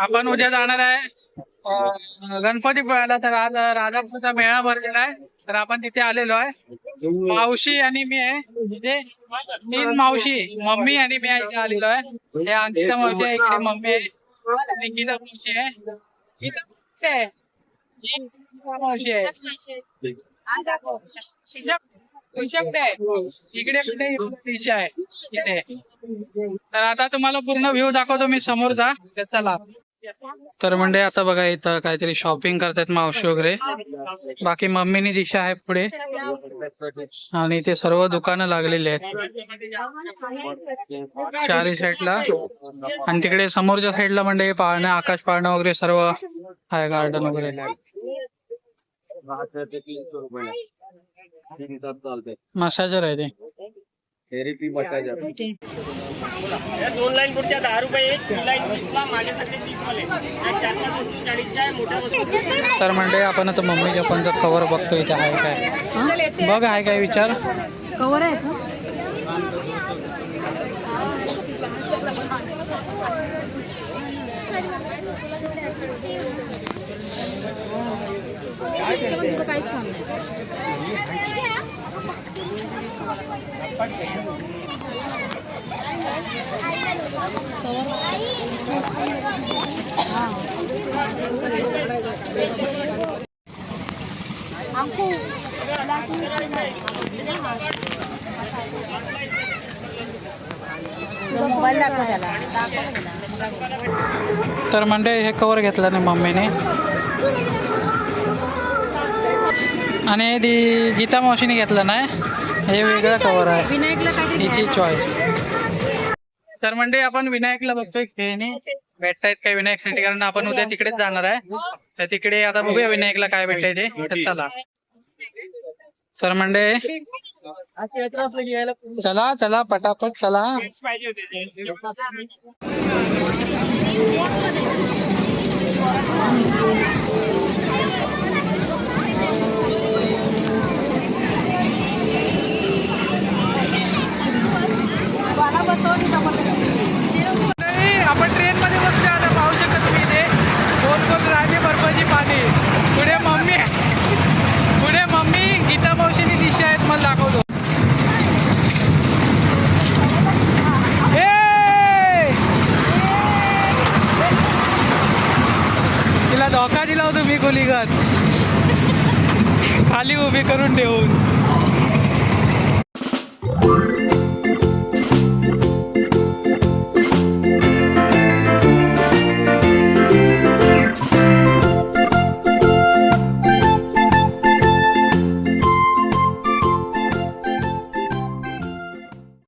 आपण उद्या जाणार आहे गणपती पोळ्याला तर आज राजापूरचा मेळा भरलेला आहे. तर आपण तिथे आलेलो आहे. मावशी आणि मी आहे. तिथे तीन मावशी मम्मी आणि मी इथे आलेलो आहे. हे अंकिता मावशी आहे इकडे मम्मी आहे. आणि गीता मावशी आहे. गीता मावशी आहे. ही आहे हो, इकडे कुठे दिशा आहे. इथे. तर आता तुम्हाला पूर्ण व्ह्यू दाखवतो मी समोरचा जा. चला. तर म्हणजे आता बघा इथं काहीतरी शॉपिंग करतायत मावशी वगैरे. बाकी मम्मीनी दिशा आहे पुढे. आणि इथे सर्व दुकानं लागलेली आहेत. चारी साईडला. आणि तिकडे समोरच्या साईडला म्हणजे पाळणं आकाश पाळणं वगैरे सर्व आहे गार्डन वगैरे. मसाजर आहे ते. Therapy massager. या दोन लाईन पुढच्या दहा रुपये लाईन वीसला मागे सगळे तीस तर म्हणजे आपण आता मम्मीच्या पणचा कवर बघतो इथे. आहे काय? बघ आहे काय विचार? कवर आहे का? तुझं काहीच काम नाही मोबाईल दाखव त्याला तर म्हणजे हे कवर घेतलं नाही मम्मीने. आणि दी गीता मावशीने घेतलं नाही. हे वेगळं कवर आहे. हिची चॉईस तर म्हणजे आपण विनायकला बघतोय खेळणे. भेटतायत काय विनायकसाठी कारण आपण उद्या तिकडेच जाणार आहे. तर तिकडे आता बघूया विनायकला काय भेटतंय ते. चला. तर म्हणजे चला चला पटापट चला. धोका दिला तुम्ही खोलीगत खाली उभी करून ठेवून.